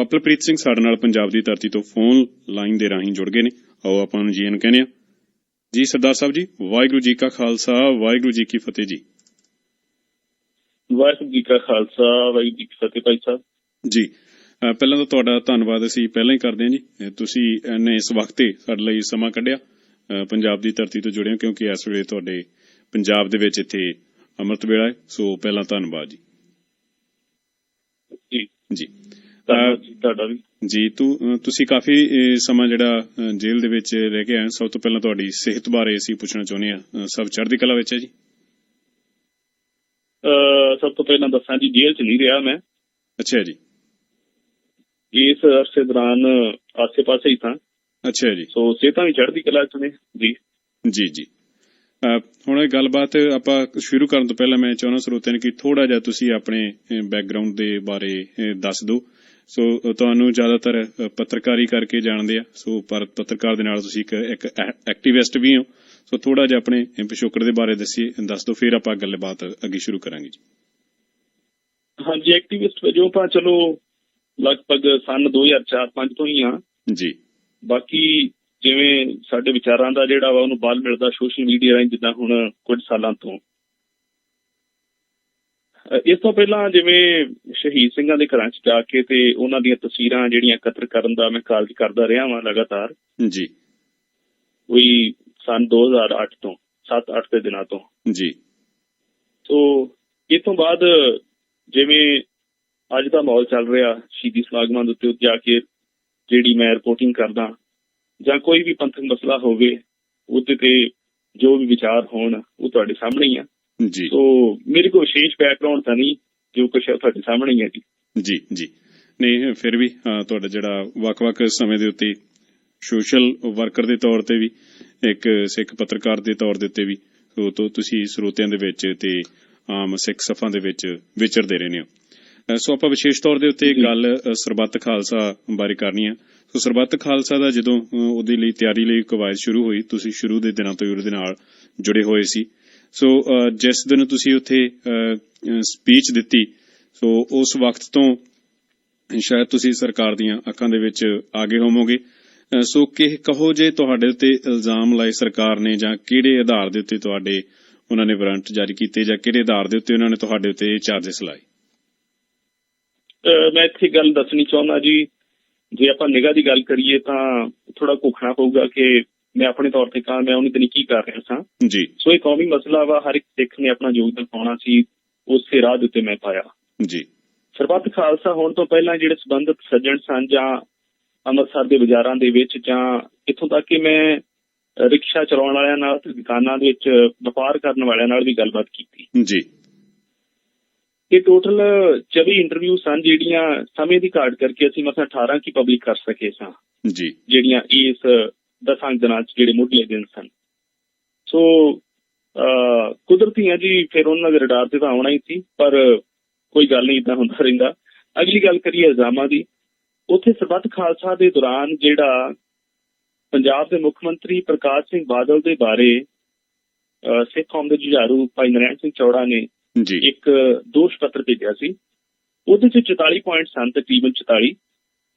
ਪਪਲਪ੍ਰੀਤ ਸਿੰਘ ਸਾਡੇ ਨਾਲ ਪੰਜਾਬ ਦੀ ਧਰਤੀ ਤੋਂ ਫੋਨ ਲਾਈਨ ਦੇ ਰਾਹੀਂ ਜੁੜ ਗਏ ਨੇ। ਆਓ ਆਪਾਂ ਨੂੰ ਜੀਨ ਕਹਿੰਦੇ ਆ ਜੀ ਸਰਦਾਰ ਸਾਹਿਬ ਜੀ ਵਾਹਿਗੁਰੂ ਜੀ ਕਾ ਖਾਲਸਾ ਵਾਹਿਗੁਰੂ ਜੀ ਕੀ ਫਤਿਹ ਜੀ। ਵਾਹਿਗੁਰੂ ਜੀ ਕਾ ਖਾਲਸਾ ਵਾਹਿਗੁਰੂ ਜੀ ਕੀ ਫਤਿਹ ਭਾਈ ਸਾਹਿਬ। ਜੀ ਪਹਿਲਾਂ ਤਾਂ ਤੁਹਾਡਾ ਧੰਨਵਾਦ ਅਸੀਂ ਪਹਿਲਾਂ ਹੀ ਕਰਦੇ ਹਾਂ ਜੀ। ਤੁਸੀਂ ਨੇ ਇਸ ਵਕਤੇ ਸਾਡੇ ਲਈ ਸਮਾਂ ਕੱਢਿਆ ਪੰਜਾਬ ਦੀ ਧਰਤੀ ਤੋਂ ਜੁੜੇ ਹੋ ਕਿਉਂਕਿ ਇਸ ਵੇਲੇ ਤੁਹਾਡੇ ਪੰਜਾਬ ਦੇ ਵਿੱਚ ਇੱਥੇ ਅੰਮ੍ਰਿਤ ਵੇਲਾ ਹੈ ਸੋ ਪਹਿਲਾਂ ਧੰਨਵਾਦ ਜੀ। ਜੀ। ਜੀ। ਧੰਨਵਾਦ ਜੀ ਤੁਹਾਡਾ ਵੀ। ਜੀ ਤੂੰ ਤੁਸੀਂ ਕਾਫੀ ਸਮਾਂ ਜਿਹੜਾ ਜੇਲ੍ਹ ਦੇ ਵਿੱਚ ਰਹਿ ਕੇ ਆਏ। ਸਭ ਤੋਂ ਪਹਿਲਾਂ ਤੁਹਾਡੀ ਸਿਹਤ ਬਾਰੇ ਅਸੀਂ ਪੁੱਛਣਾ ਚਾਹੁੰਦੇ ਹਾਂ। ਸਭ ਚੜ੍ਹਦੀ ਕਲਾ ਵਿੱਚ ਹੈ ਜੀ? ਸਭ ਤੋਂ ਪਹਿਲਾਂ ਦੱਸਾਂ ਜੀ ਜੇਲ੍ਹ ਚ ਨਹੀਂ ਰਿਹਾ ਮੈਂ। ਅੱਛਾ ਜੀ। ਇਸ ਅਰਸੇ ਦੌਰਾਨ ਆਸੇ-ਪਾਸੇ ਹੀ ਥਾਂ। ਅੱਛਾ ਜੀ। ਸੋ ਸਿਹਤਾਂ ਵੀ ਚੜ੍ਹਦੀ ਕਲਾ ਚ ਨੇ ਜੀ। ਜੀ ਜੀ। ਹੁਣ ਇਹ ਗੱਲਬਾਤ ਆਪਾਂ ਸ਼ੁਰੂ ਕਰਨ ਤੋਂ ਪਹਿਲਾਂ ਮੈਂ ਚਾਹੁੰਦਾ ਸਰੋਤਿਆਂ ਨੂੰ ਕਿ ਥੋੜਾ ਜਿਹਾ ਤੁਸੀਂ ਆਪਣੇ ਬੈਕਗ੍ਰਾਉਂਡ ਦੇ ਬਾਰੇ ਦੱਸ ਦਿਓ। ਸੋ ਤੁਹਾਨੂੰ ਜ਼ਿਆਦਾਤਰ ਪੱਤਰਕਾਰੀ ਕਰਕੇ ਜਾਣਦੇ ਆ। ਸੋ ਪਰ ਪੱਤਰਕਾਰ ਦੇ ਨਾਲ ਤੁਸੀਂ ਇੱਕ ਐਕਟਿਵਿਸਟ ਵੀ ਹੋ। ਸੋ ਥੋੜਾ ਜਿਹਾ ਆਪਣੇ ਪਿਛੋਕੜ ਦੇ ਬਾਰੇ ਦੱਸੀ ਦੱਸ ਦਿਓ ਫਿਰ ਆਪਾਂ ਗੱਲਬਾਤ ਅੱਗੇ ਸ਼ੁਰੂ ਕਰਾਂਗੇ ਜੀ। ਹਾਂਜੀ ਐਕਟਿਵਿਸਟ ਵਜੋਂ ਆਪਾਂ ਚਲੋ ਲਗਭਗ ਸਨ 2004-5 ਤੋਂ ਹੀ ਆ। ਜੀ। ਬਾਕੀ ਜਿਵੇਂ ਸਾਡੇ ਵਿਚਾਰਾਂ ਦਾ ਜਿਹੜਾ ਵਾ ਉਹਨੂੰ ਬਲ ਮਿਲਦਾ ਸੋਸ਼ਲ ਮੀਡੀਆ ਰਾਹੀਂ ਜਿੱਦਾਂ ਹੁਣ ਕੁਝ ਸਾਲਾਂ ਤੋਂ। ਇਸ ਤੋਂ ਪਹਿਲਾਂ ਜਿਵੇਂ ਸ਼ਹੀਦ ਸਿੰਘਾਂ ਦੇ ਘਰਾਂ 'ਚ ਜਾ ਕੇ ਤੇ ਉਹਨਾਂ ਦੀਆਂ ਤਸਵੀਰਾਂ ਜਿਹੜੀਆਂ ਇਕੱਤਰ ਕਰਨ ਦਾ ਮੈਂ ਕਾਰਜ ਕਰਦਾ ਰਿਹਾ ਹਾਂ ਲਗਾਤਾਰ। ਜੀ। ਕੋਈ ਸਨ 2008 ਤੋਂ 7-8 ਦੇ ਦਿਨਾਂ ਤੋਂ। ਜੀ। ਸੋ ਇਹ ਤੋਂ ਬਾਅਦ ਜਿਵੇਂ ਅੱਜ ਦਾ ਮਾਹੌਲ ਚੱਲ ਰਿਹਾ ਸ਼ਹੀਦੀ ਸਮਾਗਮਾਂ ਦੇ ਉੱਤੇ ਜਾ ਕੇ ਜਿਹੜੀ ਮੈਂ ਰਿਪੋਰਟਿੰਗ ਕਰਦਾ ਜਾਂ ਕੋਈ ਵੀ ਪੰਥਕ ਮਸਲਾ ਹੋਵੇ ਉਹਦੇ ਤੇ ਜੋ ਵੀ ਵਿਚਾਰ ਹੋਣ ਉਹ ਤੁਹਾਡੇ ਸਾਹਮਣੇ ਹੀ ਆ। ਜੀ। ਸੋ ਮੇਰੇ ਕੋਲ ਵਿਸ਼ੇਸ਼ ਬੈਕਗ੍ਰਾਉਂਡ ਤਾਂ ਨਹੀਂ ਜੋ ਕੁਛ ਹੈ ਉਹ ਤੁਹਾਡੇ ਸਾਹਮਣੇ ਹੀ ਹੈ ਜੀ। ਜੀ ਜੀ। ਨਹੀਂ ਫਿਰ ਵੀ ਤੁਹਾਡਾ ਜਿਹੜਾ ਵੱਖ-ਵੱਖ ਸਮੇਂ ਦੇ ਉੱਤੇ ਸੋਸ਼ਲ ਵਰਕਰ ਦੇ ਤੌਰ ਤੇ ਵੀ ਇੱਕ ਸਿੱਖ ਪੱਤਰਕਾਰ ਦੇ ਤੌਰ ਦੇ ਉੱਤੇ ਵੀ ਸੋ ਤੋਂ ਤੁਸੀਂ ਸਰੋਤਿਆਂ ਦੇ ਵਿੱਚ ਤੇ ਆਮ ਸਿੱਖ ਸਫਾਂ ਦੇ ਵਿੱਚ ਵਿਚਰਦੇ ਰਹਿੰਦੇ ਹੋ। ਸੋ ਆਪਾਂ ਵਿਸ਼ੇਸ਼ ਤੌਰ ਦੇ ਉੱਤੇ ਜੀ। ਗੱਲ ਅ, ਸਰਬੱਤ ਖਾਲਸਾ ਬਾਰੇ ਕਰਨੀ ਆ। ਸੋ ਸਰਬੱਤ ਖਾਲਸਾ ਦਾ ਜਦੋਂ ਅ, ਉਹਦੇ ਲਈ ਤਿਆਰੀ ਲਈ ਕਵਾਇਦ ਸ਼ੁਰੂ ਹੋਈ ਤੁਸੀਂ ਸ਼ੁਰੂ ਦੇ ਦਿਨਾਂ ਤੋਂ ਹੀ ਉਹਦੇ ਨਾਲ ਜੁੜੇ ਹੋਏ ਸੀ। ਸੋ uh, ਜਿਸ ਦਿਨ ਤੁਸੀਂ ਉੱਥੇ ਸਪੀਚ ਦਿੱਤੀ ਸੋ ਉਸ ਵਕਤ ਤੋਂ ਸ਼ਾਇਦ ਤੁਸੀਂ ਸਰਕਾਰ ਦੀਆਂ ਅੱਖਾਂ ਦੇ ਵਿੱਚ ਆਗੇ ਹੋਵੋਗੇ। ਸੋ ਕਿ ਕਹੋ ਜੇ ਤੁਹਾਡੇ ਉੱਤੇ ਇਲਜ਼ਾਮ ਲਾਏ ਸਰਕਾਰ ਨੇ ਜਾਂ ਕਿਹੜੇ ਆਧਾਰ ਦੇ ਉੱਤੇ ਤੁਹਾਡੇ, ਉਹਨਾਂ ਨੇ ਵਾਰੰਟ ਜਾਰੀ ਕੀਤੇ ਜਾਂ ਕਿਹੜੇ ਆਧਾਰ ਦੇ ਉੱਤੇ ਉਹਨਾਂ ਨੇ ਤੁਹਾਡੇ ਉੱਤੇ ਚਾਰजेस ਲਾਏ? ਮੈਂ ਇੱਥੇ ਗੱਲ ਦੱਸਣੀ ਚਾਹੁੰਦਾ ਜੀ। ਜੇ ਆਪਾਂ ਨਿਗਾਹ ਦੀ ਗੱਲ ਕਰੀਏ ਤਾਂ ਥੋੜਾ ਘੋਖਣਾ ਪਊਗਾ ਕਿ ਮੈਂ ਆਪਣੇ ਤੌਰ ਤੇ ਕਹਾਂ ਮੈਂ ਉਹਨੀ ਤੇ ਨਹੀਂ ਕੀ ਕਰ ਰਿਹਾ ਸਾਂ। ਜੀ। ਸੋ ਇਹ ਕੌਮੀ ਮਸਲਾ ਵਾ ਹਰ ਇੱਕ ਸਿੱਖ ਨੇ ਆਪਣਾ ਯੋਗਦਾਨ ਪਾਉਣਾ ਸੀ ਉਸੇ ਰਾਹ ਉੱਤੇ ਮੈਂ ਪਾਇਆ। ਜੀ। ਸਰਬੱਤ ਖਾਲਸਾ ਹੋਣ ਤੋਂ ਪਹਿਲਾਂ ਜਿਹੜੇ ਸੰਬੰਧਿਤ ਸੱਜਣ ਸਨ ਜਾਂ ਅੰਮ੍ਰਿਤਸਰ ਦੇ ਬਾਜ਼ਾਰਾਂ ਦੇ ਵਿੱਚ ਜਾਂ ਇੱਥੋਂ ਤੱਕ ਕਿ ਮੈਂ ਰਿਕਸ਼ਾ ਚਲਾਉਣ ਵਾਲਿਆਂ ਨਾਲ ਤੇ ਦੁਕਾਨਾਂ ਦੇ ਵਿੱਚ ਵਪਾਰ ਕਰਨ ਵਾਲਿਆਂ ਨਾਲ ਵੀ ਗੱਲਬਾਤ ਕੀਤੀ। ਜੀ। ਇਹ ਟੋਟਲ 24 ਇੰਟਰਵਿਊ ਸਨ ਜਿਹੜੀਆਂ ਸਮੇਂ ਦੀ ਘਾਟ ਕਰਕੇ ਅਸੀਂ ਮਸਾਂ 18 ਕੀ ਪਬਲਿਕ ਕਰ ਸਕੇ ਸਾਂ। ਜੀ। ਜਿਹੜੀਆਂ ਇਸ ਦਸਾਂ ਦਿਨਾਂ ਚ ਜਿਹੜੇ ਮੁੱਢਲੇ ਦਿਨ ਸਨ। ਸੋ ਕੁਦਰਤੀ ਹੈ ਜੀ ਫਿਰ ਉਹਨਾਂ ਦੇ ਰਡਾਰ ਤੇ ਤਾਂ ਆਉਣਾ ਹੀ ਸੀ ਪਰ ਕੋਈ ਗੱਲ ਨਹੀਂ ਇਦਾਂ ਹੁੰਦਾ ਰਹਿੰਦਾ। ਅਗਲੀ ਗੱਲ ਕਰੀਏ ਇਲਜ਼ਾਮਾਂ ਦੀ। ਉੱਥੇ ਸਰਬੱਤ ਖਾਲਸਾ ਦੇ ਦੌਰਾਨ ਜਿਹੜਾ ਪੰਜਾਬ ਦੇ ਮੁੱਖ ਮੰਤਰੀ ਪ੍ਰਕਾਸ਼ ਸਿੰਘ ਬਾਦਲ ਦੇ ਬਾਰੇ ਸਿੱਖ ਕੌਮ ਦੇ ਜੁਝਾਰੂ ਭਾਈ ਨਰੈਣ ਸਿੰਘ ਚੌੜਾ ਨੇ ਜੀ। ਇੱਕ ਦੋਸ਼ ਪੱਤਰ ਭੇਜਿਆ ਸੀ। ਉਹਦੇ ਚ 44 ਪੁਆਇੰਟ ਸਨ ਤਕਰੀਬਨ 44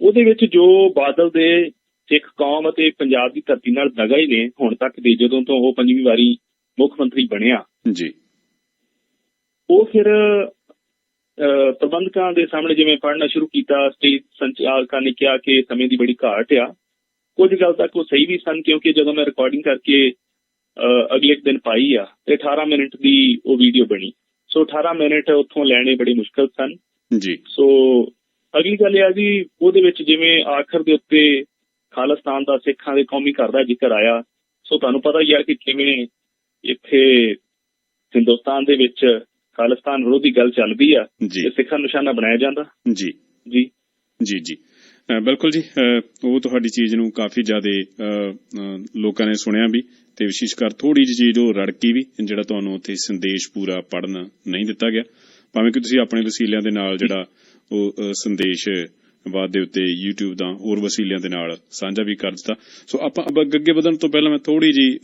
ਉਹਦੇ ਵਿੱਚ ਜੋ ਬਾਦਲ ਦੇ ਸਿੱਖ ਕੌਮ ਅਤੇ ਪੰਜਾਬ ਦੀ ਧਰਤੀ ਨਾਲ ਦਗਾ ਹੀ ਨੇ। ਹੁਣ ਤੱਕ ਦੇ ਜਦੋਂ ਤੋਂ ਉਹ ਪੰਜਵੀਂ ਵਾਰੀ ਮੁੱਖ ਮੰਤਰੀ ਬਣਿਆ। ਜੀ। ਉਹ ਫਿਰ ਪ੍ਰਬੰਧਕਾਂ ਦੇ ਸਾਹਮਣੇ ਜਿਵੇਂ ਪੜ੍ਹਨਾ ਸ਼ੁਰੂ ਕੀਤਾ ਸਟੇਜ ਸੰਚਾਲਕਾਂ ਨੇ ਕਿਹਾ ਕਿ ਸਮੇਂ ਦੀ ਬੜੀ ਘਾਟ ਆ। ਕੁਝ ਗੱਲ ਤੱਕ ਉਹ ਸਹੀ ਵੀ ਸਨ ਕਿਉਂਕਿ ਜਦੋਂ ਮੈਂ ਰਿਕਾਰਡਿੰਗ ਕਰਕੇ ਅਗਲੇ ਦਿਨ ਪਾਈ ਆ ਤੇ 18 ਮਿੰਟ ਦੀ ਉਹ ਵੀਡੀਓ ਬਣੀ। ਸੋ 18 ਮਿੰਟ ਉੱਥੋਂ ਲੈਣੇ ਬੜੇ ਮੁਸ਼ਕਲ ਸਨ। ਜੀ। ਸੋ ਅਗਲੀ ਗੱਲ ਇਹ ਆ ਜੀ ਉਹਦੇ ਵਿੱਚ ਜਿਵੇਂ ਆਖਰ ਦੇ ਉੱਤੇ ਖਾਲਿਸਤਾਨ ਦਾ ਸਿੱਖਾਂ ਦੇ ਕੌਮੀ ਘਰ ਦਾ ਜ਼ਿਕਰ ਆਇਆ। ਸੋ ਤੁਹਾਨੂੰ ਪਤਾ ਹੀ ਆ ਕਿ ਕਿਵੇਂ ਇੱਥੇ ਹਿੰਦੁਸਤਾਨ ਦੇ ਵਿੱਚ ਖਾਲਿਸਤਾਨ ਵਿਰੋਧੀ ਗੱਲ ਚੱਲਦੀ ਆ ਤੇ ਸਿੱਖਾਂ ਨੂੰ ਨਿਸ਼ਾਨਾ ਬਣਾਇਆ ਜਾਂਦਾ। ਜੀ। ਜੀ। ਜੀ ਜੀ। ਬਿਲਕੁਲ ਜੀ। ਉਹ ਤੁਹਾਡੀ ਚੀਜ਼ ਨੂੰ ਕਾਫੀ ਜ਼ਿਆਦਾ ਲੋਕਾਂ ਨੇ ਸੁਣਿਆ ਵੀ ਤੇ ਵਿਸ਼ੇਸ਼ ਕਰ ਥੋੜੀ ਜਿਹੀ ਚੀਜ਼ ਉਹ ਰੜਕੀ ਵੀ ਜਿਹੜਾ ਤੁਹਾਨੂੰ ਉੱਥੇ ਸੰਦੇਸ਼ ਪੂਰਾ ਪੜਨ ਨਹੀਂ ਦਿੱਤਾ ਗਿਆ। ਭਾਵੇਂ ਕਿ ਤੁਸੀਂ ਆਪਣੇ ਵਸੀਲਿਆਂ ਦੇ ਨਾਲ ਜਿਹੜਾ ਉਹ ਸੰਦੇਸ਼ ਬਾਅਦ ਦੇ ਉੱਤੇ YouTube ਦਾ ਹੋਰ ਵਸੀਲਿਆਂ ਦੇ ਨਾਲ ਸਾਂਝਾ ਵੀ ਕਰ ਦਿੱਤਾ। ਸੋ ਆਪਾਂ ਅੱਗੇ ਵਧਣ ਤੋਂ ਪਹਿਲਾਂ ਮੈਂ ਥੋੜੀ ਜੀ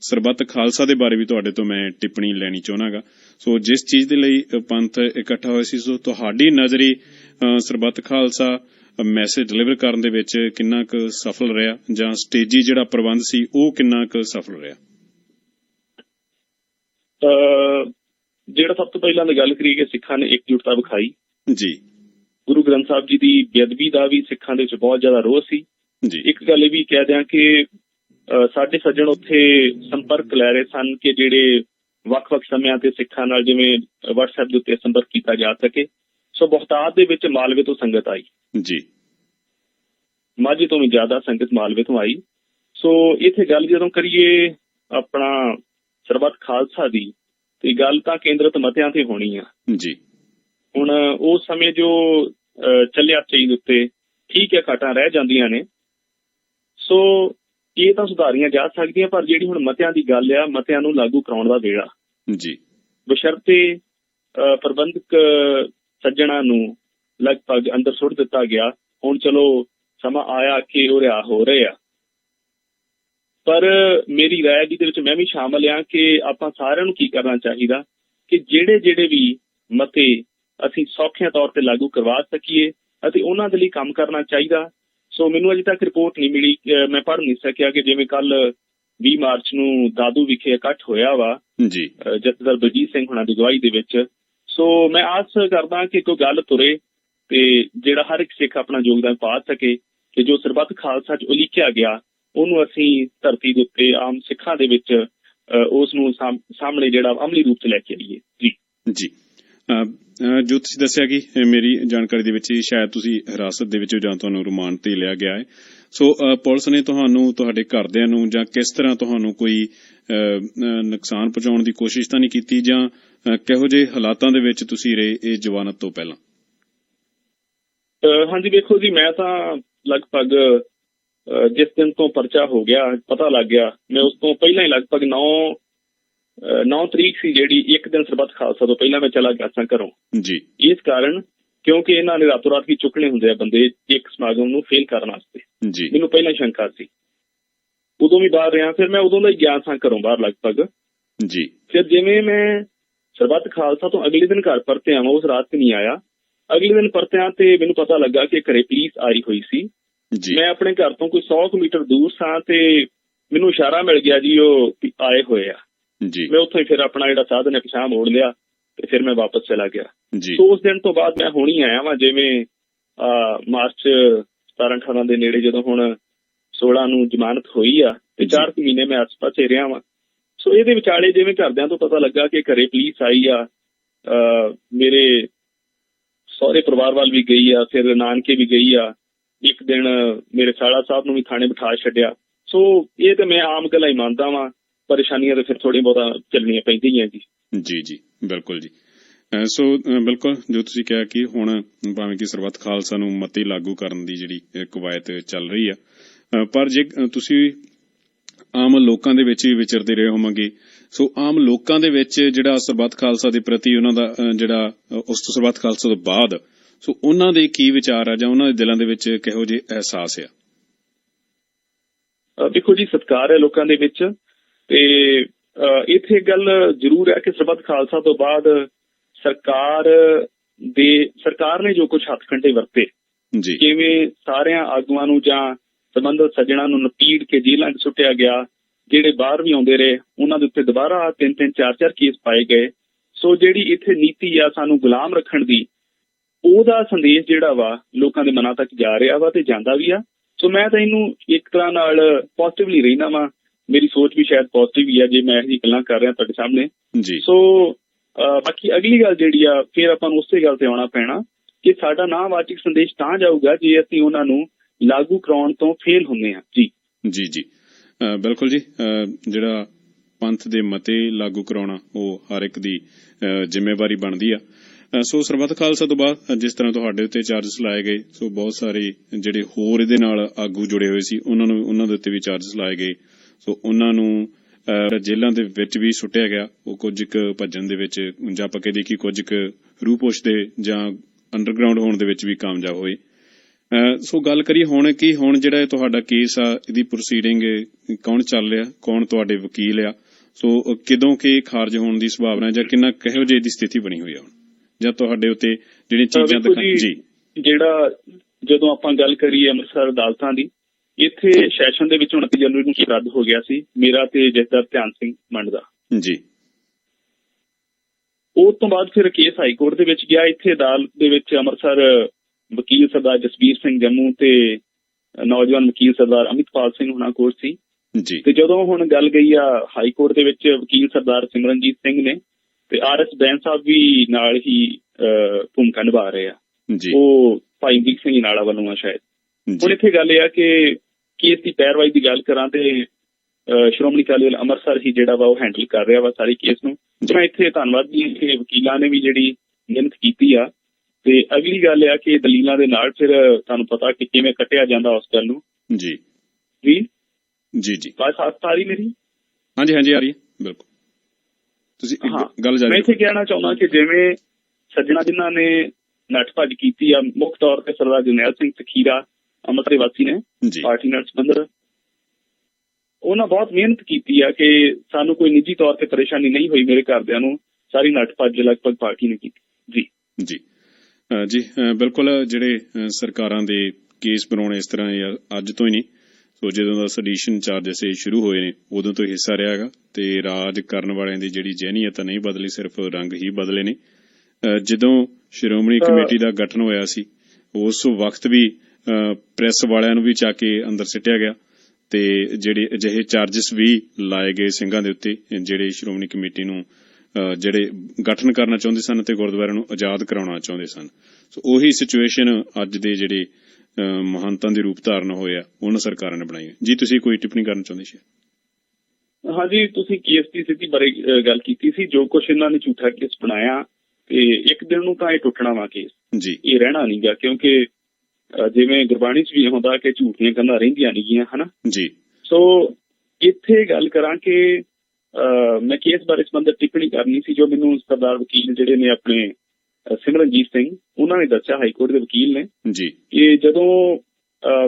ਸਰਬੱਤ ਖਾਲਸਾ ਦੇ ਬਾਰੇ ਵੀ ਤੁਹਾਡੇ ਤੋਂ ਮੈਂ ਟਿੱਪਣੀ ਲੈਣੀ ਚਾਹਣਾਗਾ ਸੋ ਜਿਸ ਚੀਜ਼ ਦੇ ਲਈ ਪੰਥ ਇਕੱਠਾ ਹੋਇਆ ਸੀ ਸੋ ਤੁਹਾਡੀ ਨਜ਼ਰੀ ਸਰਬੱਤ ਖਾਲਸਾ ਮੈਸੇਜ ਡਿਲੀਵਰ ਕਰਨ ਦੇ ਵਿੱਚ ਕਿੰਨਾ ਕੁ ਸਫਲ ਰਿਹਾ ਜਾਂ ਸਟੇਜੀ ਜਿਹੜਾ ਪ੍ਰਬੰਧ ਸੀ ਉਹ ਕਿੰਨਾ ਕੁ ਸਫਲ ਰਿਹਾ? ਜਿਹੜਾ ਸਭ ਤੋਂ ਪਹਿਲਾਂ ਗੱਲ ਕਰੀਏ ਕਿ ਸਿੱਖਾਂ ਨੇ ਇਕਜੁੱਟਤਾ ਵਿਖਾਈ। ਜੀ। ਗੁਰੂ ਗ੍ਰੰਥ ਸਾਹਿਬ ਜੀ ਦੀ ਬੇਅਦਬੀ ਦਾ ਵੀ ਸਿੱਖਾਂ ਦੇ ਵਿੱਚ ਬਹੁਤ ਜ਼ਿਆਦਾ ਰੋਹ ਸੀ। ਜੀ। ਇੱਕ ਗੱਲ ਇਹ ਵੀ ਕਹਿ ਦਿਆਂ ਕਿ ਸਾਡੇ ਸੱਜਣ ਉੱਥੇ ਸੰਪਰਕ ਲੈ ਰਹੇ ਸਨ ਕਿ ਜਿਹੜੇ ਵੱਖ-ਵੱਖ ਸਮਿਆਂ ਤੇ ਸਿੱਖਾਂ ਨਾਲ ਜਿਵੇਂ WhatsApp ਦੇ ਉੱਤੇ ਸੰਪਰਕ ਕੀਤਾ ਜਾ ਸਕੇ। ਸੋ ਬਹੁਤਾਤ ਦੇ ਵਿੱਚ ਮਾਲਵੇ ਤੋਂ ਸੰਗਤ ਆਈ। ਜੀ। ਮਾਝੇ ਤੋਂ ਵੀ ਜ਼ਿਆਦਾ ਸੰਗਤ ਮਾਲਵੇ ਤੋਂ ਆਈ। ਸੋ ਇੱਥੇ ਗੱਲ ਜਦੋਂ ਕਰੀਏ ਆਪਣਾ ਸਰਬੱਤ ਖਾਲਸਾ ਦੀ ਤੇ ਗੱਲ ਤਾਂ ਕੇਂਦਰਤ ਮਤਿਆਂ ਤੇ ਹੋਣੀ ਆ। ਜੀ। ਹੁਣ ਉਸ ਸਮੇਂ ਜੋ ਚੱਲਿਆ ਚੀਜ਼ ਉੱਤੇ ਠੀਕ ਹੈ ਘਾਟਾਂ ਰਹਿ ਜਾਂਦੀਆਂ ਨੇ। ਸੋ ਇਹ ਤਾਂ ਸੁਧਾਰੀਆਂ ਜਾ ਸਕਦੀਆਂ ਪਰ ਜਿਹੜੀ ਹੁਣ ਮਤਿਆਂ ਦੀ ਗੱਲ ਆ ਮਤਿਆਂ ਨੂੰ ਲਾਗੂ ਕਰਾਉਣ ਦਾ ਵੇੜਾ ਜੀ। ਬਸ਼ਰਤੇ ਪ੍ਰਬੰਧਕ ਸੱਜਣਾ ਨੂੰ ਲਗਭਗ ਅੰਦਰ ਸੁੱਟ ਦਿੱਤਾ ਗਿਆ ਹੁਣ ਚਲੋ ਸਮਾਂ ਆਇਆ ਕਿ ਉਹ ਰਿਹਾ ਹੋ ਰਹੇ ਪਰ ਮੇਰੀ ਰਾਏ ਦੀ ਦੇ ਵਿੱਚ ਮੈਂ ਵੀ ਸ਼ਾਮਲ ਆ ਕਿ ਆਪਾਂ ਸਾਰਿਆਂ ਨੂੰ ਕੀ ਕਰਨਾ ਚਾਹੀਦਾ ਕਿ ਜਿਹੜੇ ਜਿਹੜੇ ਵੀ ਮਤੇ ਅਸੀਂ ਸੌਖਿਆਂ ਤੌਰ ਤੇ ਲਾਗੂ ਕਰਵਾ ਸਕੀਏ ਅਤੇ ਉਹਨਾਂ ਦੇ ਲਈ ਕੰਮ ਕਰਨਾ ਚਾਹੀਦਾ। ਸੋ ਮੈਨੂੰ ਅਜੇ ਤੱਕ ਰਿਪੋਰਟ ਨਹੀਂ ਮਿਲੀ। ਮੈਂ ਪੜ੍ਹ ਨਹੀਂ ਸਕਿਆ ਕਿ ਜਿਵੇਂ ਕੱਲ 20 ਮਾਰਚ ਨੂੰ ਦਾਦੂ ਵਿਖੇ ਇਕੱਠ ਹੋਇਆ ਵਾ ਜੀ। ਜਥੇਦਾਰ ਬਲਜੀਤ ਸਿੰਘ ਹੁਣਾਂ ਦੀ ਅਗਵਾਈ ਦੇ ਵਿੱਚ। ਸੋ ਮੈਂ ਆਸ ਕਰਦਾ ਕਿ ਕੋਈ ਗੱਲ ਤੁਰੇ ਤੇ ਜਿਹੜਾ ਹਰ ਇੱਕ ਸਿੱਖ ਆਪਣਾ ਯੋਗਦਾਨ ਪਾ ਸਕੇ ਕਿ ਜੋ ਸਰਬੱਤ ਖਾਲਸਾ ਚ ਉਲੀਕਿਆ ਗਿਆ ਉਹਨੂੰ ਅਸੀਂ ਧਰਤੀ ਦੇ ਉੱਤੇ ਆਮ ਸਿੱਖਾਂ ਦੇ ਵਿੱਚ ਉਸ ਨੂੰ ਸਾਹਮ- ਸਾਹਮਣੇ ਜਿਹੜਾ ਅਮਲੀ ਰੂਪ ਚ ਲੈ ਕੇ ਆਈਏ। ਜੀ। ਜੀ। ਜੋ ਤੁਸੀਂ ਦੱਸਿਆ ਕਿ ਮੇਰੀ ਜਾਣਕਾਰੀ ਦੇ ਵਿੱਚ ਸ਼ਾਇਦ ਤੁਸੀਂ ਹਿਰਾਸਤ ਦੇ ਵਿੱਚ ਹੋ ਜਾਂ ਤੁਹਾਨੂੰ ਰਿਮਾਂਡ ਤੇ ਲਿਆ ਗਿਆ ਹੈ। ਸੋ ਪੁਲਿਸ ਨੇ ਤੁਹਾਨੂੰ ਤੁਹਾਡੇ ਘਰਦਿਆਂ ਨੂੰ ਜਾਂ ਕਿਸ ਤਰ੍ਹਾਂ ਤੁਹਾਨੂੰ ਕੋਈ ਨੁਕਸਾਨ ਪਹੁੰਚਾਉਣ ਦੀ ਕੋਸ਼ਿਸ਼ ਤਾਂ ਨਹੀਂ ਕੀਤੀ ਜਾਂ ਅ, ਕਿਹੋ ਜਿਹੇ ਹਾਲਾਤਾਂ ਦੇ ਵਿੱਚ ਤੁਸੀਂ ਰਹੇ ਇਹ ਜਵਾਨਤ ਤੋਂ ਪਹਿਲਾਂ? ਹਾਂਜੀ ਵੇਖੋ ਜੀ ਮੈਂ ਤਾਂ ਲਗਭਗ ਜਿਸ ਦਿਨ ਤੋਂ ਪਰਚਾ ਹੋ ਗਿਆ ਪਤਾ ਲੱਗ ਗਿਆ ਮੈਂ ਉਸ ਤੋਂ ਪਹਿਲਾਂ ਹੀ ਲਗਭਗ 9 9 ਤਰੀਕ ਸੀ ਜਿਹੜੀ ਇੱਕ ਦਿਨ ਸਰਬੱਤ ਖਾਲਸਾ ਤੋਂ ਪਹਿਲਾਂ ਮੈਂ ਚਲਾ ਗਿਆ ਸਾਂ ਘਰੋਂ। ਜੀ। ਇਸ ਕਾਰਨ ਕਿਉਂਕਿ ਇਹਨਾਂ ਨੇ ਰਾਤੋਂ ਰਾਤ ਹੀ ਚੁੱਕਣੇ ਹੁੰਦੇ ਆ ਬੰਦੇ ਇੱਕ ਸਮਾਗਮ ਨੂੰ ਫੇਲ ਕਰਨ ਵਾਸਤੇ। ਜੀ। ਮੈਨੂੰ ਪਹਿਲਾਂ ਸ਼ੰਕਾ ਸੀ। ਉਦੋਂ ਵੀ ਬਾਹਰ ਰਿਹਾ ਫਿਰ ਮੈਂ ਉਦੋਂ ਦਾ ਹੀ ਗਿਆ ਸਾਂ ਘਰੋਂ ਬਾਹਰ ਲਗਭਗ। ਜੀ। ਫਿਰ ਜਿਵੇਂ ਮੈਂ ਸਰਬੱਤ ਖਾਲਸਾ ਤੋਂ ਅਗਲੇ ਦਿਨ ਘਰ ਪਰਤੇ ਆਵਾਂ ਉਸ ਰਾਤ ਨਹੀਂ ਆਇਆ। ਅਗਲੇ ਦਿਨ ਪਰਤਿਆਂ ਤੇ ਮੈਨੂੰ ਪਤਾ ਲੱਗਾ ਕਿ ਘਰੇ ਪੁਲਿਸ ਆਈ ਹੋਈ ਸੀ। ਜੀ। ਮੈਂ ਆਪਣੇ ਘਰ ਤੋਂ ਕੋਈ 100 ਕੁ ਮੀਟਰ ਦੂਰ ਸਾਂ ਤੇ ਮੈਨੂੰ ਇਸ਼ਾਰਾ ਮਿਲ ਗਿਆ ਜੀ ਉਹ ਆਏ ਹੋਏ ਆ। ਜੀ। ਮੈਂ ਉੱਥੋਂ ਫਿਰ ਆਪਣਾ ਜਿਹੜਾ ਸਾਧਨ ਹੈ ਪਛਾਣ ਮੋੜ ਲਿਆ ਤੇ ਫਿਰ ਮੈਂ ਵਾਪਸ ਚਲਾ ਗਿਆ। ਜੀ। ਸੋ ਉਸ ਦਿਨ ਤੋਂ ਬਾਅਦ ਮੈਂ ਹੁਣ ਆਇਆ ਵਾਂ ਜਿਵੇਂ ਮਾਰਚ 17 18 ਦੇ ਨੇੜੇ ਜਦੋਂ ਹੁਣ 16 ਨੂੰ ਜ਼ਮਾਨਤ ਹੋਈ ਆ ਤੇ ਜੀ। 4 ਮਹੀਨੇ ਮੈਂ ਆਸ-ਪਾਸੇ ਰਿਹਾ ਵਾਂ। ਸੋ ਇਹਦੇ ਵਿਚਾਲੇ ਜਿਵੇਂ ਘਰਦਿਆਂ ਤੋਂ ਪਤਾ ਲੱਗਾ ਕਿ ਘਰੇ ਪੁਲਿਸ ਆਈ ਆ ਮੇਰੇ ਸਹੁਰੇ ਪਰਿਵਾਰ ਵੱਲ ਵੀ ਗਈ ਆ ਫਿਰ ਨਾਨਕੇ ਵੀ ਗਈ ਆ ਇੱਕ ਦਿਨ ਮੇਰੇ ਸਾਲਾ ਸਾਹਿਬ ਨੂੰ ਵੀ ਥਾਣੇ ਬਿਠਾ ਛੱਡਿਆ। ਸੋ ਇਹ ਤੇ ਮੈਂ ਆਮ ਗੱਲਾਂ ਹੀ ਮੰਨਦਾ ਵਾਂ ਪਰੇਸ਼ਾਨੀਆਂ ਤੇ ਫਿਰ ਥੋੜੀ ਬਹੁਤਾ ਚੱਲਣੀਆਂ ਪੈਂਦੀਆਂ ਜੀ। ਜੀ ਜੀ ਬਿਲਕੁਲ ਜੀ। ਸੋ ਬਿਲਕੁਲ ਜੋ ਤੁਸੀਂ ਕਿਹਾ ਕਿ ਹੁਣ ਭਾਵੇਂ ਕਿ ਸਰਬੱਤ ਖਾਲਸਾ ਨੂੰ ਮਤੀ ਲਾਗੂ ਕਰਨ ਦੀ ਜਿਹੜੀ ਕਵਾਇਤ ਚੱਲ ਰਹੀ ਆ ਪਰ ਜੇ ਤੁਸੀਂ ਆਮ ਲੋਕਾਂ ਦੇ ਵਿੱਚ ਵੀ ਵਿਚਰਦੇ ਰਹੇ ਹੋਵਾਂਗੇ ਸੋ ਆਮ ਲੋਕਾਂ ਦੇ ਵਿੱਚ ਜਿਹੜਾ ਸਰਬੱਤ ਖਾਲਸਾ ਦੇ ਪ੍ਰਤੀ ਉਹਨਾਂ ਦਾ ਜਿਹੜਾ ਉਸ ਤੋਂ ਸਰਬੱਤ ਖਾਲਸਾ ਤੋਂ ਬਾਅਦ ਸੋ ਉਹਨਾਂ ਦੇ ਕੀ ਵਿਚਾਰ ਆ ਜਾਂ ਉਹਨਾਂ ਦੇ ਦਿਲਾਂ ਦੇ ਵਿੱਚ ਕਿਹੋ ਜਿਹੇ ਅਹਿਸਾਸ ਆ? ਦੇਖੋ ਜੀ ਸਤਕਾਰ ਹੈ ਲੋਕਾਂ ਦੇ ਵਿੱਚ। ਤੇ ਇੱਥੇ ਗੱਲ ਜ਼ਰੂਰ ਹੈ ਕਿ ਸਰਬੱਤ ਖਾਲਸਾ ਤੋਂ ਬਾਅਦ ਸਰਕਾਰ ਦੇ ਸਰਕਾਰ ਨੇ ਜੋ ਕੁਝ ਹੱਥਕੰਡੇ ਵਰਤੇ ਜੀ। ਕਿਵੇਂ ਸਾਰਿਆਂ ਆਗੂਆਂ ਨੂੰ ਜਾਂ ਸੰਬੰਧਿਤ ਸੱਜਣਾ ਨੂੰ ਨਪੀੜ ਕੇ ਜੇਲ੍ਹਾਂ 'ਚ ਸੁੱਟਿਆ ਗਿਆ ਜਿਹੜੇ ਬਾਹਰ ਵੀ ਆਉਂਦੇ ਰਹੇ ਉਹਨਾਂ ਦੇ ਉੱਤੇ ਦੁਬਾਰਾ ਤਿੰਨ ਤਿੰਨ ਚਾਰ ਚਾਰ ਕੇਸ ਪਾਏ ਗਏ। ਸੋ ਜਿਹੜੀ ਇੱਥੇ ਨੀਤੀ ਆ ਸਾਨੂੰ ਗੁਲਾਮ ਰੱਖਣ ਦੀ ਉਹਦਾ ਸੰਦੇਸ਼ ਜਿਹੜਾ ਵਾ ਲੋਕਾਂ ਦੇ ਮਨਾਂ ਤੱਕ ਜਾ ਰਿਹਾ ਵਾ ਤੇ ਜਾਂਦਾ ਵੀ ਆ। ਸੋ ਮੈਂ ਤਾਂ ਇਹਨੂੰ ਇੱਕ ਤਰ੍ਹਾਂ ਨਾਲ ਪੋਜ਼ਿਟਿਵਲੀ ਰਹਿਣਾ ਵਾ। ਮੇਰੀ ਸੋਚ ਵੀ ਸ਼ਾਇਦ ਪੋਜ਼ਿਟਿਵ ਹੀ ਆ ਜੇ ਮੈਂ ਇਹ ਗੱਲਾਂ ਕਰ ਰਿਹਾ ਤੁਹਾਡੇ ਸਾਹਮਣੇ। ਜੀ। ਸੋ ਬਾਕੀ ਅਗਲੀ ਗੱਲ ਜਿਹੜੀ ਆ ਫਿਰ ਆਪਾਂ ਨੂੰ ਉਸੇ ਗੱਲ ਤੇ ਆਉਣਾ ਪੈਣਾ ਕਿ ਸਾਡਾ ਨਾਵਾਚਕ ਸੰਦੇਸ਼ ਤਾਂ ਜਾਊਗਾ ਜੇ ਅਸੀਂ ਉਹਨਾਂ ਨੂੰ ਲਾਗੂ ਕਰਾਉਣ ਤੋਂ ਫੇਲ ਹੁੰਦੇ ਹਾਂ। ਜੀ। ਜੀ ਜੀ। ਬਿਲਕੁਲ ਜੀ। ਜਿਹੜਾ ਪੰਥ ਦੇ ਮਤੇ ਲਾਗੂ ਕਰਾਉਣਾ ਉਹ ਹਰ ਇੱਕ ਦੀ ਜ਼ਿੰਮੇਵਾਰੀ ਬਣਦੀ ਆ। ਸੋ ਸਰਬੱਤ ਖਾਲਸਾ ਤੋਂ ਬਾਅਦ ਜਿਸ ਤਰ੍ਹਾਂ ਤੁਹਾਡੇ ਉੱਤੇ ਚਾਰਜਸ ਲਾਏ ਗਏ ਸੋ ਬਹੁਤ ਸਾਰੇ ਜਿਹੜੇ ਹੋਰ ਇਹਦੇ ਨਾਲ ਆਗੂ ਜੁੜੇ ਹੋਏ ਸੀ ਉਹਨਾਂ ਨੂੰ ਉਹਨਾਂ ਦੇ ਉੱਤੇ ਵੀ ਚਾਰਜਸ ਲਾਏ ਗਏ। ਸੋ ਉਹਨਾਂ ਨੂੰ ਜੇਲ੍ਹਾਂ ਦੇ ਵਿੱਚ ਵੀ ਸੁੱਟਿਆ ਗਿਆ ਉਹ ਕੁਝ ਕੁ ਭੱਜਣ ਦੇ ਵਿੱਚ ਜਾਂ ਕਹਿ ਦਈਏ ਕਿ ਕੁਝ ਕੁ ਰੂਪੋਸ਼ ਦੇ ਜਾਂ ਅੰਡਰਗਰਾਉਂਡ ਹੋਣ ਦੇ ਵਿੱਚ ਵੀ ਕਾਮਯਾਬ ਹੋਏ। ਸੋ ਗੱਲ ਕਰੀਏ ਹੁਣ ਕੀ ਹੁਣ ਜਿਹੜਾ ਇਹ ਤੁਹਾਡਾ ਕੇਸ ਆ ਇਹਦੀ ਪ੍ਰੋਸੀਡਿੰਗ ਕੌਣ ਚੱਲ ਰਿਹਾ ਕੌਣ ਤੁਹਾਡੇ ਵਕੀਲ ਆ? ਸੋ ਕਦੋਂ ਕਿ ਖਾਰਜ ਹੋਣ ਦੀ ਸੰਭਾਵਨਾ ਜਾਂ ਕਿੰਨਾ ਕਿਹੋ ਜਿਹੀ ਦੀ ਸਥਿਤੀ ਬਣੀ ਹੋਈ ਆ ਹੁਣ? ਜਾਂ ਤੁਹਾਡੇ ਉੱਤੇ ਜਿਹੜੀਆਂ ਚੀਜ਼ਾਂ ਵੇਖੋ ਦਿਖਾ ਜੀ। ਜਿਹੜਾ ਜਦੋਂ ਆਪਾਂ ਗੱਲ ਕਰੀਏ ਅੰਮ੍ਰਿਤਸਰ ਅਦਾਲਤਾਂ ਦੀ ਇੱਥੇ ਸੈਸ਼ਨ ਦੇ ਵਿੱਚ 29 ਜਨਵਰੀ ਨੂੰ ਕੀ ਰੱਦ ਹੋ ਗਿਆ ਸੀ ਮੇਰਾ ਤੇ ਜਸਦਰ ਧਿਆਨ ਸਿੰਘ ਮੰਡ ਦਾ। ਜੀ। ਉਸ ਤੋਂ ਬਾਅਦ ਫਿਰ ਕੇਸ ਹਾਈ ਕੋਰਟ ਦੇ ਵਿੱਚ ਗਿਆ। ਇੱਥੇ ਅਦਾਲਤ ਦੇ ਵਿੱਚ ਅੰਮ੍ਰਿਤਸਰ ਵਕੀਲ ਸਰਦਾਰ ਜਸਵੀਰ ਸਿੰਘ ਜੰਮੂ ਤੇ ਨੌਜਵਾਨ ਵਕੀਲ ਸਰਦਾਰ ਅਮਿਤਪਾਲ ਸਿੰਘ ਹੁਣਾਂ ਕੋਲ ਸੀ। ਜੀ। ਤੇ ਜਦੋਂ ਹੁਣ ਗੱਲ ਗਈ ਆ ਹਾਈ ਕੋਰਟ ਦੇ ਵਿੱਚ ਵਕੀਲ ਸਰਦਾਰ ਸਿਮਰਨਜੀਤ ਸਿੰਘ ਨੇ ਤੇ ਆਰ ਐਸ ਬੈਂਸ ਸਾਹਿਬ ਵੀ ਨਾਲ ਹੀ ਭੂਮਿਕਾ ਨਿਭਾ ਰਹੇ ਆ। ਜੀ। ਉਹ ਭਾਈ ਦੀਪ ਸਿੰਘ ਨਾਲਾ ਵੱਲੋਂ ਆ ਸ਼ਾਇਦ। ਹੁਣ ਇੱਥੇ ਗੱਲ ਇਹ ਆ ਕਿ ਕੇਸ ਦੀ ਪੈਰਵਾਈ ਦੀ ਗੱਲ ਕਰਾਂ ਤੇ ਸ਼੍ਰੋਮਣੀ ਅਕਾਲੀ ਦਲ ਅੰਮ੍ਰਿਤਸਰ ਹੀ ਜਿਹੜਾ ਵਾ ਉਹ ਹੈਂਡਲ ਕਰ ਰਿਹਾ ਵਾ ਸਾਰੀ ਕੇਸ ਨੂੰ। ਜੀ। ਮੈਂ ਇੱਥੇ ਧੰਨਵਾਦੀ ਹਾਂ ਕਿ ਵਕੀਲਾਂ ਨੇ ਵੀ ਜਿਹੜੀ ਮਿਹਨਤ ਕੀਤੀ ਆ। ਤੇ ਅਗਲੀ ਗੱਲ ਇਹ ਆ ਕਿ ਦਲੀਲਾਂ ਦੇ ਨਾਲ ਫਿਰ ਤੁਹਾਨੂੰ ਪਤਾ ਕਿ ਕਿਵੇਂ ਕੱਟਿਆ ਜਾਂਦਾ ਉਸ ਗੱਲ ਨੂੰ। ਜੀ। ਜੀ? ਜੀ ਜੀ। ਬਾਤ ਸਾਥ ਆ ਰਹੀ ਮੇਰੀ? ਹਾਂਜੀ ਹਾਂਜੀ ਆ ਰਹੀ ਹੈ। ਬਿਲਕੁਲ। ਤੁਸੀਂ। ਗੱਲ ਮੈਂ ਜਾਰੀ ਇੱਥੇ ਕਹਿਣਾ ਚਾਹੁੰਦਾ ਕਿ ਜਿਵੇਂ ਸੱਜਣਾ ਜਿਨ੍ਹਾਂ ਨੇ ਨੱਠ ਭੱਜ ਕੀਤੀ ਆ ਮੁੱਖ ਤੌਰ ਤੇ ਸਰਦਾਰ ਜਰਨੈਲ ਸਿੰਘ ਤਖੀਰਾ ਅੰਮ੍ਰਿਤਸਰ ਵਾਸੀ ਨੇ ਪਾਰਟੀ ਨਾਲ ਸੰਬੰਧਿਤ ਉਹਨਾਂ ਬਹੁਤ ਮਿਹਨਤ ਕੀਤੀ ਆ ਕਿ ਸਾਨੂੰ ਕੋਈ ਨਿੱਜੀ ਤੌਰ ਤੇ ਪਰੇਸ਼ਾਨੀ ਨਹੀਂ ਹੋਈ ਮੇਰੇ ਘਰਦਿਆਂ ਨੂੰ। ਸਾਰੀ ਨੱਠ ਭੱਜ ਲਗਭਗ ਪਾਰਟੀ ਨੇ ਕੀਤੀ। ਜੀ। ਜੀ। ਜੀ ਬਿਲਕੁਲ ਜਿਹੜੇ ਸਰਕਾਰਾਂ ਦੇ ਕੇਸ ਬਣਾਉਣੇ ਇਸ ਤਰ੍ਹਾਂ ਅੱਜ ਤੋਂ ਹੀ ਨਹੀਂ। ਸੋ ਜਦੋਂ ਦਾ ਸੈਡੀਸ਼ਨ ਚਾਰਜਸ ਇਹ ਸ਼ੁਰੂ ਹੋਏ ਨੇ ਉਦੋਂ ਤੋਂ ਹਿੱਸਾ ਰਿਹਾ ਹੈਗਾ। ਤੇ ਰਾਜ ਕਰਨ ਵਾਲਿਆਂ ਦੀ ਜਿਹੜੀ ਜਹਿਨੀਅਤ ਨਹੀਂ ਬਦਲੀ ਸਿਰਫ ਰੰਗ ਹੀ ਬਦਲੇ ਨੇ। ਜਦੋਂ ਸ਼੍ਰੋਮਣੀ ਕਮੇਟੀ ਦਾ ਗਠਨ ਹੋਇਆ ਸੀ ਉਸ ਵਕਤ ਵੀ ਪ੍ਰੈਸ ਵਾਲਿਆਂ ਨੂੰ ਵੀ ਚਾ ਕੇ ਅੰਦਰ ਸਿੱਟਿਆ ਗਿਆ ਤੇ ਜਿਹੜੇ ਅਜਿਹੇ ਚਾਰਜਸ ਵੀ ਲਾਏ ਗਏ ਸਿੰਘਾਂ ਦੇ ਉੱਤੇ ਜਿਹੜੇ ਸ਼੍ਰੋਮਣੀ ਕਮੇਟੀ ਨੂੰ ਜਿਹੜੇ ਗਠਨ ਕਰਨਾ ਚਾਹੁੰਦੇ ਸਨ ਤੇ ਗੁਰਦੁਆਰਿਆਂ ਨੂੰ ਆਜ਼ਾਦ ਕਰਾਉਣਾ ਚਾਹੁੰਦੇ ਸਨ। ਸੋ ਉਹੀ ਸਿਚੁਏਸ਼ਨ ਅੱਜ ਦੇ ਜਿਹੜੇ ਮਹੰਤਾਂ ਦੇ ਰੂਪ ਧਾਰਨ ਹੋਏ ਆ ਉਹਨਾਂ ਸਰਕਾਰਾਂ ਨੇ ਬਣਾਈ। ਜੀ ਤੁਸੀਂ ਕੋਈ ਟਿੱਪਣੀ ਕਰਨਾ ਚਾਹੁੰਦੇ ਸੀ? ਹਾਂਜੀ ਤੁਸੀਂ ਕੇਸ ਦੀ ਸਥਿਤੀ ਬਾਰੇ ਗੱਲ ਕੀਤੀ ਸੀ ਜੋ ਕੁਛ ਇਹਨਾਂ ਨੇ ਝੂਠਾ ਕੇਸ ਬਣਾਇਆ ਤੇ ਇੱਕ ਦਿਨ ਨੂੰ ਤਾਂ ਇਹ ਟੁੱਟਣਾ ਵਾ ਕੇਸ। ਜੀ। ਇਹ ਰਹਿਣਾ ਨਹੀਂਗਾ ਕਿਉਂਕਿ ਜਿਵੇਂ ਗੁਰਬਾਣੀ 'ਚ ਵੀ ਹੁੰਦਾ ਕਿ ਝੂਠੀਆਂ ਕੰਨਾਂ ਰਹਿੰਦੀਆਂ ਨਹੀਂਗੀਆਂ ਹਨਾ? ਜੀ। ਸੋ ਇੱਥੇ ਗੱਲ ਕਰਾਂ ਕਿ ਮੈਂ ਕੇਸ ਬਾਰੇ ਸੰਬੰਧਿਤ ਟਿੱਪਣੀ ਕਰਨੀ ਸੀ ਜੋ ਮੈਨੂੰ ਸਰਦਾਰ ਵਕੀਲ ਜਿਹੜੇ ਨੇ ਆਪਣੇ ਸਿਮਰਨਜੀਤ ਸਿੰਘ ਉਹਨਾਂ ਨੇ ਦੱਸਿਆ ਹਾਈ ਕੋਰਟ ਦੇ ਵਕੀਲ ਨੇ ਜੀ। ਕਿ ਜਦੋਂ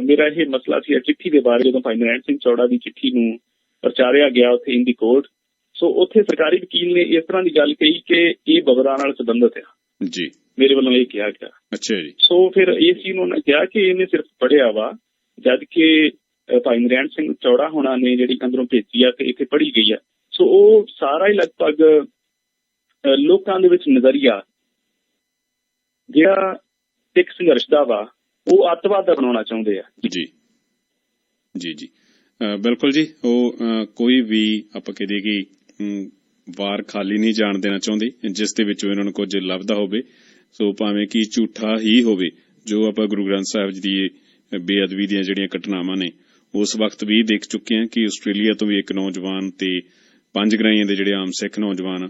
ਮੇਰਾ ਇਹ ਮਸਲਾ ਸੀ ਚਿੱਠੀ ਦੇ ਬਾਰੇ ਜਦੋਂ ਭਾਈ ਨਰੈਣ ਸਿੰਘ ਚੌੜਾ ਦੀ ਚਿੱਠੀ ਨੂੰ ਪ੍ਰਚਾਰਿਆ ਗਿਆ ਉੱਥੇ ਇਨ ਦੀ ਕੋਰਟ ਸੋ ਉੱਥੇ ਸਰਕਾਰੀ ਵਕੀਲ ਨੇ ਇਸ ਤਰ੍ਹਾਂ ਦੀ ਗੱਲ ਕਹੀ ਕਿ ਇਹ ਬਬਰਾਂ ਨਾਲ ਸੰਬੰਧਿਤ ਆ। ਜੀ। ਮੇਰੇ ਵੱਲੋਂ ਇਹ ਕਿਹਾ ਗਿਆ। ਅੱਛਾ ਜੀ। ਸੋ ਫਿਰ ਇਸ ਚੀਜ਼ ਨੂੰ ਉਹਨਾਂ ਕਿਹਾ ਕਿ ਇਹਨੇ ਸਿਰਫ ਪੜਿਆ ਵਾ ਜਦ ਕਿ ਭਾਈ ਨਰੈਣ ਸਿੰਘ ਚੌੜਾ ਹੋਣਾ ਨੇ ਜਿਹੜੀ ਅੰਦਰੋਂ ਭੇਜੀ ਆ ਤੇ ਇੱਥੇ ਪੜ੍ਹੀ ਗਈ ਆ। ਸੋ ਉਹ ਸਾਰਾ ਹੀ ਲਗਭਗ ਲੋਕਾਂ ਦੇ ਵਿੱਚ ਨਜ਼ਰੀਆ ਜਿਹੜਾ ਸਿੱਖ ਸੰਘਰਸ਼ ਦਾ ਵਾ ਉਹ ਅੱਤਵਾਦ ਦਾ ਬਣਾਉਣਾ ਚਾਹੁੰਦੇ ਆ। ਜੀ। ਜੀ ਜੀ। ਬਿਲਕੁਲ ਜੀ। ਉਹ ਕੋਈ ਵੀ ਆਪਾਂ ਕਹਦੇ ਕਿ ਵਾਰ ਖਾਲੀ ਨਹੀਂ ਜਾਣ ਦੇਣਾ ਚਾਹੁੰਦੇ ਜਿਸ ਦੇ ਵਿੱਚੋਂ ਇਹਨਾਂ ਨੂੰ ਕੁਝ ਲੱਭਦਾ ਹੋਵੇ। ਸੋ ਭਾਵੇਂ ਕਿ ਝੂਠਾ ਹੀ ਹੋਵੇ ਜੋ ਆਪਾਂ ਗੁਰੂ ਗ੍ਰੰਥ ਸਾਹਿਬ ਜੀ ਦੀ ਬੇਅਦਬੀ ਦੀਆਂ ਜਿਹੜੀਆਂ ਘਟਨਾਵਾਂ ਨੇ ਉਸ ਵਕਤ ਵੀ ਦੇਖ ਚੁੱਕੇ ਹਾਂ ਕਿ ਆਸਟ੍ਰੇਲੀਆ ਤੋਂ ਵੀ ਇੱਕ ਨੌਜਵਾਨ ਤੇ ਪੰਜ ਗਰਾਈਆਂ ਦੇ ਜਿਹੜੇ ਆਮ ਸਿੱਖ ਨੌਜਵਾਨ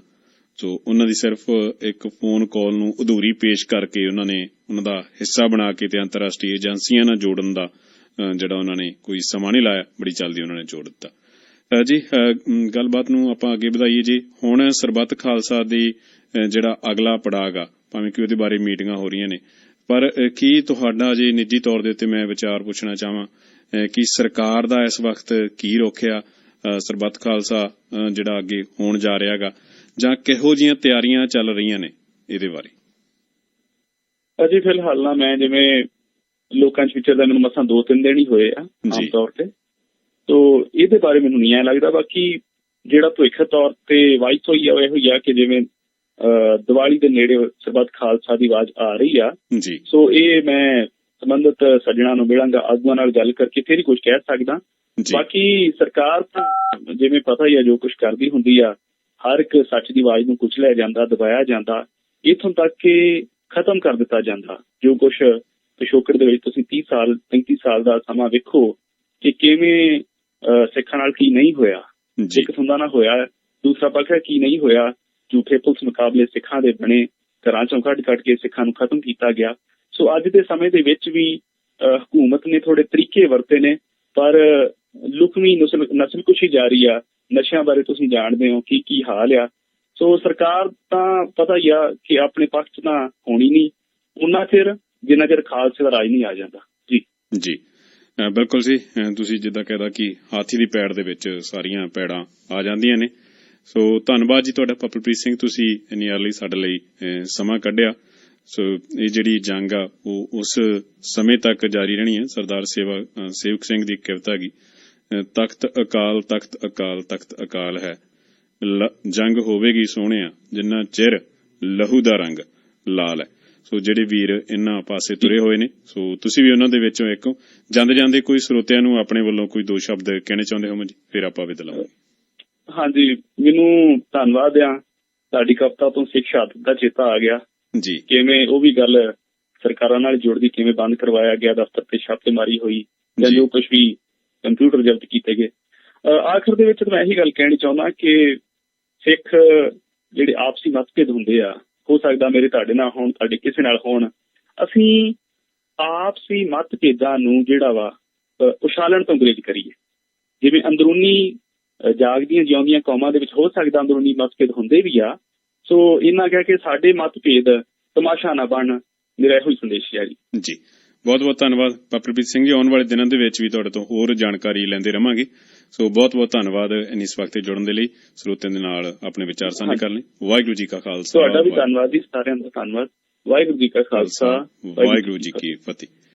ਸੋ ਉਹਨਾਂ ਦੀ ਸਿਰਫ ਇੱਕ ਫੋਨ ਕਾਲ ਨੂੰ ਅਧੂਰੀ ਪੇਸ਼ ਕਰਕੇ ਉਹਨਾਂ ਨੇ ਉਹਨਾਂ ਦਾ ਹਿੱਸਾ ਬਣਾ ਕੇ ਤੇ ਅੰਤਰਰਾਸ਼ਟਰੀ ਏਜੰਸੀਆਂ ਨਾਲ ਜੋੜਨ ਦਾ ਅ, ਜਿਹੜਾ ਉਹਨਾਂ ਨੇ ਕੋਈ ਸਮਾਂ ਨਹੀਂ ਲਾਇਆ ਬੜੀ ਜਲਦੀ ਉਹਨਾਂ ਨੇ ਜੋੜ ਦਿੱਤਾ। ਜੀ ਅ, ਮ, ਗੱਲਬਾਤ ਨੂੰ ਆਪਾਂ ਅੱਗੇ ਵਧਾਈਏ ਜੀ। ਹੁਣ ਸਰਬੱਤ ਖਾਲਸਾ ਦੀ ਅ, ਜਿਹੜਾ ਅਗਲਾ ਪੜਾਅ ਗਾ ਭਾਵੇਂ ਕਿ ਉਹਦੇ ਬਾਰੇ ਮੀਟਿੰਗਾਂ ਹੋ ਰਹੀਆਂ ਨੇ। ਪਰ ਕੀ ਤੁਹਾਡਾ ਜੇ ਨਿੱਜੀ ਤੌਰ ਦੇ ਉੱਤੇ ਮੈਂ ਵਿਚਾਰ ਪੁੱਛਣਾ ਚਾਹਾਂ ਕਿ ਸਰਕਾਰ ਦਾ ਇਸ ਵਕਤ ਕੀ ਰੋਕਿਆ ਅ, ਸਰਬੱਤ ਖਾਲਸਾ ਜਿਹੜਾ ਅੱਗੇ ਹੋਣ ਜਾ ਰਿਹਾਗਾ ਜਾਂ ਕਿਹੋ ਜੀਆਂ ਤਿਆਰੀਆਂ ਚੱਲ ਰਹੀਆਂ ਨੇ ਇਹਦੇ ਬਾਰੇ? ਅਜੇ ਫਿਲਹਾਲ ਨਾ ਮੈਂ ਜਿਵੇਂ ਲੋਕਾਂ 'ਚ ਵਿਚਰਦਾ ਮੈਨੂੰ ਮਸਾਂ ਦੋ ਤਿੰਨ ਦਿਨ ਹੀ ਹੋਏ ਆ ਆਮ। ਤੌਰ ਤੇ। ਤੋ ਇਹਦੇ ਬਾਰੇ ਮੈਨੂੰ ਨਹੀਂ ਐ ਲੱਗਦਾ ਬਾਕੀ ਜਿਹੜਾ ਭਵਿੱਖ ਤੌਰ ਤੇ ਵਾਈਸ ਹੋਈ ਆ ਉਹ ਇਹੋ ਹੀ ਆ ਕਿ ਜਿਵੇਂ ਦੀਵਾਲੀ ਦੇ ਨੇੜੇ ਸਰਬੱਤ ਖਾਲਸਾ ਦੀ ਆਵਾਜ਼ ਆ ਰਹੀ ਆ। ਜੀ। ਸੋ ਇਹ ਮੈਂ ਸੰਬੰਧਿਤ ਸੱਜਣਾ ਨੂੰ ਮਿਲਾਂਗਾ ਆਗੂਆਂ ਨਾਲ ਗੱਲ ਕਰਕੇ ਫਿਰ ਹੀ ਕੁਝ ਕਹਿ ਸਕਦਾ। ਬਾਕੀ ਸਰਕਾਰ ਤਾਂ ਜਿਵੇਂ ਪਤਾ ਹੀ ਆ ਜੋ ਕੁਝ ਕਰਦੀ ਹੁੰਦੀ ਆ ਹਰ ਇੱਕ ਸੱਚ ਦੀ ਆਵਾਜ਼ ਨੂੰ ਕੁਚਲਿਆ ਜਾਂਦਾ ਦਬਾਇਆ ਜਾਂਦਾ ਇਥੋਂ ਤੱਕ ਕਿ ਖਤਮ ਕਰ ਦਿੱਤਾ ਜਾਂਦਾ। ਜੋ ਕੁਝ ਪਿਛੋਕੜ ਦੇ ਵਿੱਚ ਤੁਸੀਂ 30 ਸਾਲ 35 ਸਾਲ ਦਾ ਸਮਾਂ ਵੇਖੋ ਕਿ ਕਿਵੇਂ ਸਿੱਖਾਂ ਨਾਲ ਕੀ ਨਹੀਂ ਹੋਇਆ। ਜੀ। ਇੱਕ ਹੁੰਦਾ ਨਾ ਹੋਇਆ ਦੂਸਰਾ ਪੱਖ ਹੈ ਕੀ ਨਹੀਂ ਹੋਇਆ। ਝੂਠੇ ਪੁਲਿਸ ਮੁਕਾਬਲੇ ਸਿੱਖਾਂ ਦੇ ਬਣੇ, ਘਰਾਂ ਚੋਂ ਕੱਢ ਕੱਢ ਕੇ ਸਿੱਖਾਂ ਨੂੰ ਖਤਮ ਕੀਤਾ ਗਿਆ। ਸੋ ਅੱਜ ਦੇ ਸਮੇਂ ਦੇ ਵਿੱਚ ਵੀ ਹਕੂਮਤ ਨੇ ਥੋੜੇ ਤਰੀਕੇ ਵਰਤੇ ਨੇ, ਪਰ ਲੁਕਵੀਂ ਨਸਲ ਕੁਸ਼ੀ ਜਾਰੀ ਆ। ਨਸ਼ਿਆਂ ਬਾਰੇ ਤੁਸੀਂ ਜਾਣਦੇ ਹੋ ਕੀ ਕੀ ਹਾਲ ਆ। ਸੋ ਸਰਕਾਰ ਤਾਂ ਪਤਾ ਹੀ ਆ ਕਿ ਆਪਣੇ ਪੱਖ 'ਚ ਤਾਂ ਹੋਣੀ ਨਹੀਂ। ਉਹਨਾਂ ਚਿਰ ਜਿੰਨਾ ਚਿਰ ਖਾਲਸੇ ਦਾ ਰਾਜ ਨਹੀਂ ਆ ਜਾਂਦਾ। ਜੀ। ਜੀ। ਬਿਲਕੁਲ ਜੀ। ਤੁਸੀਂ ਜਿੱਦਾਂ ਕਹਿਦਾ ਕਿ ਹਾਥੀ ਦੀ ਪੈੜ ਦੇ ਵਿੱਚ ਸਾਰੀਆਂ ਪੈੜਾਂ ਆ ਜਾਂਦੀਆਂ ਨੇ। ਸੋ ਧੰਨਵਾਦ ਜੀ ਤੁਹਾਡਾ ਪਪਲਪ੍ਰੀਤ ਸਿੰਘ, ਤੁਸੀਂ ਇੰਨੀ early ਸਾਡੇ ਲਈ ਸਮਾਂ ਕੱਢਿਆ। ਸੋ ਇਹ ਜਿਹੜੀ ਜੰਗ ਆ, ਉਹ ਉਸ ਸਮੇਂ ਤੱਕ ਜਾਰੀ ਰਹਿਣੀ ਹੈ। ਸਰਦਾਰ ਸੇਵਾ ਸੇਵਕ ਸਿੰਘ ਦੀ ਕਵਿਤਾ ਹੈਗੀ। ਤਖਤ ਅਕਾਲ ਤਖਤ ਅਕਾਲ ਤਖਤ ਅਕਾਲ ਹੈ। ਜੰਗ ਹੋਵੇਗੀ ਸੋਹਣਿਆ, ਜਿੰਨਾ ਚਿਰ ਲਹੂ ਦਾ ਰੰਗ ਲਾਲ ਹੈ। ਸੋ ਜਿਹੜੇ ਵੀਰ ਇਹਨਾਂ ਪਾਸੇ ਤੁਰੇ ਹੋਏ ਨੇ, ਸੋ ਤੁਸੀਂ ਵੀ ਉਹਨਾਂ ਦੇ ਵਿੱਚੋਂ ਇੱਕ ਹੋ। ਜਾਂਦੇ ਜਾਂਦੇ ਕੋਈ ਸਰੋਤਿਆਂ ਨੂੰ ਆਪਣੇ ਵੱਲੋਂ ਕੋਈ ਦੋ ਸ਼ਬਦ ਕਹਿਣੇ ਚਾਹੁੰਦੇ ਹੋ ਜੀ? ਫਿਰ ਆਪਾਂ ਵਿਦ ਲਾਵਾਂਗੇ। ਹਾਂਜੀ ਮੈਨੂੰ ਧੰਨਵਾਦ ਆ। ਤੁਹਾਡੀ ਕਵਿਤਾ ਤੋਂ ਸਿੱਖ ਸ਼ਹਾਦਤ ਦਾ ਚੇਤਾ ਆ ਗਿਆ। ਜੀ। ਕਿਵੇਂ ਉਹ ਵੀ ਗੱਲ ਸਰਕਾਰਾਂ ਨਾਲ ਜੁੜਦੀ ਕਿਵੇਂ ਬੰਦ ਕਰਵਾਇਆ ਗਿਆ ਦਫ਼ਤਰ ਤੇ ਛਾਪੇਮਾਰੀ ਹੋਈ ਜਾਂ ਜੀ। ਕੁਝ ਵੀ ਕੰਪਿਊਟਰ ਜ਼ਬਤ ਕੀਤੇ ਗਏ। ਆਖਰ ਦੇ ਵਿੱਚ ਮੈਂ ਇਹੀ ਗੱਲ ਕਹਿਣੀ ਚਾਹੁੰਦਾ ਕਿ ਸਿੱਖ ਜਿਹੜੇ ਆਪਸੀ ਮਤਭੇਦ ਹੁੰਦੇ ਆ ਹੋ ਸਕਦਾ ਮੇਰੇ ਤੁਹਾਡੇ ਨਾਲ ਹੋਣ ਤੁਹਾਡੇ ਕਿਸੇ ਨਾਲ ਹੋਣ। ਅਸੀਂ ਆਪਸੀ ਮਤਭੇਦਾਂ ਨੂੰ ਜਿਹੜਾ ਵਾ ਉਛਾਲਣ ਤੋਂ ਗੁਰੇਜ਼ ਕਰੀਏ। ਜਿਵੇਂ ਅੰਦਰੂਨੀ ਜਾਗਦੀਆਂ ਜਿਉਂਦੀਆਂ ਕੌਮਾਂ ਦੇ ਵਿੱਚ ਹੋ ਸਕਦਾ ਅੰਦਰੂਨੀ ਮਤਭੇਦ ਹੁੰਦੇ ਵੀ ਆ। ਸੋ ਇਹਨਾਂ ਕਹਿ ਕੇ ਸਾਡੇ ਮਤਭੇਦ ਤਮਾਸ਼ਾ ਨਾ ਬਣ ਮੇਰਾ ਇਹੋ ਹੀ ਸੰਦੇਸ਼ ਹੈ ਜੀ। ਜੀ। ਬਹੁਤ ਬਹੁਤ ਧੰਨਵਾਦ ਪਪਰਪ੍ਰੀਤ ਸਿੰਘ ਜੀ। ਆਉਣ ਵਾਲੇ ਦਿਨਾਂ ਦੇ ਵਿੱਚ ਵੀ ਤੁਹਾਡੇ ਤੋਂ ਹੋਰ ਜਾਣਕਾਰੀ ਲੈਂਦੇ ਰਵਾਂਗੇ। ਸੋ ਬਹੁਤ ਬਹੁਤ ਧੰਨਵਾਦ ਇਸ ਵਕਤ ਤੇ ਜੁੜਨ ਦੇ ਲਈ। ਸਰੋਤਿਆਂ ਦੇ ਨਾਲ ਆਪਣੇ ਵਿਚਾਰ ਸਾਂਝੇ ਕਰਨ ਲਈ ਵਾਹਿਗੁਰੂ ਜੀ ਕਾ ਖਾਲਸਾ ਤੁਹਾਡਾ ਵੀ ਧੰਨਵਾਦ ਜੀ ਸਾਰਿਆਂ ਦਾ ਧੰਨਵਾਦ। ਵਾਹਿਗੁਰੂ ਜੀ ਕਾ ਖਾਲਸਾ। ਵਾਹਿਗੁਰੂ ਜੀ ਕੀ ਫਤਿਹ।